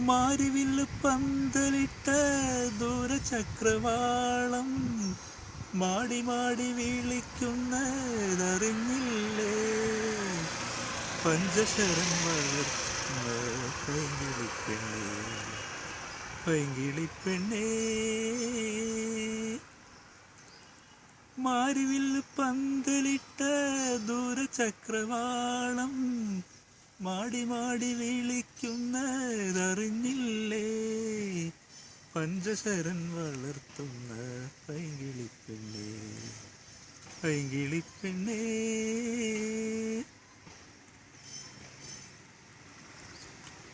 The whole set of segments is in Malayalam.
മാരിവില്ല് പന്തലിട്ട ദൂരചക്രവാളം മാടി മാടി വീളിക്കുന്നതറിഞ്ഞില്ലേ? പഞ്ചശരം വളർത്തുന്ന പൈങ്കിളിപ്പെണ്ണേ. മാരിവില്ല് പന്തലിട്ട ദൂരചക്രവാളം മാടി മാടി വിളിക്കുന്നതറിഞ്ഞില്ലേ? പഞ്ചശരൻ വളർത്തുന്ന പൈങ്കിളിപ്പെണ്ണേ പൈങ്കിളിപ്പെണ്ണേ.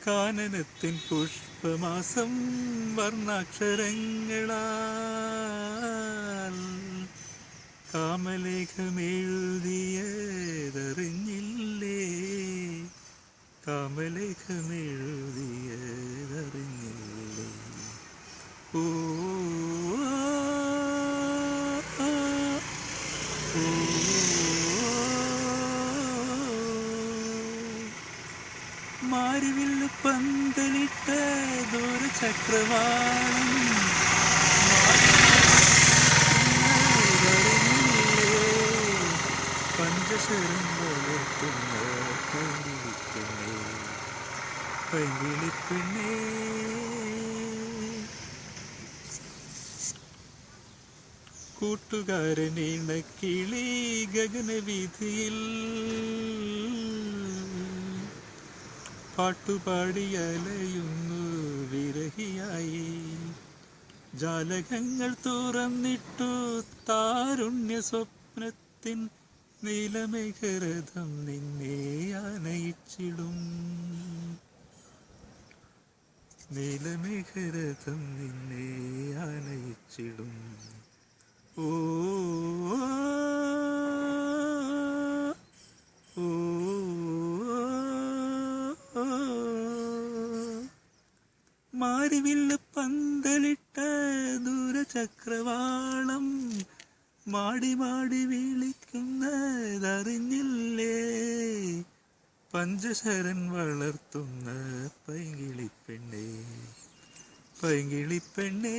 കാനനത്തിൻ പുഷ്പമാസം വർണാക്ഷരങ്ങളാൽ കാമലേഖമെഴുതിയതറിഞ്ഞില്ലേ? കാമലേഖമെഴുതിയതറിഞ്ഞില്ലേ? ഓ ആ, ഓ. മാരിവില്ല് പന്തലിട്ട ദൂരചക്രവാളം പഞ്ചശരം വളർത്തുന്ന പൈങ്കിളിപ്പെണ്ണേ പൈങ്കിളിപ്പെണ്ണേ ഗഗനവീഥിയിൽ പാട്ടുപാടി അലയുന്നു വിരഹിയായി. ജാലകങ്ങൾ തുറന്നിട്ടു താരുണ്യ സ്വപ്നത്തിൻ നീലമേഘരഥം നിന്നെ ആനയിച്ചിടും. നീലമേഘരഥം നിന്നെ ആനയിച്ചിടും. ഓ മാരിവില്ല് പന്തലിട്ട ദൂരചക്രവാളം മാടി മാടി വിളിക്കുന്നതറിഞ്ഞില്ലേ? പഞ്ചസരൻ വളർത്തുന്ന പൈങ്കിളിപ്പെണ്ണേ പൈങ്കിളിപ്പെണ്ണേ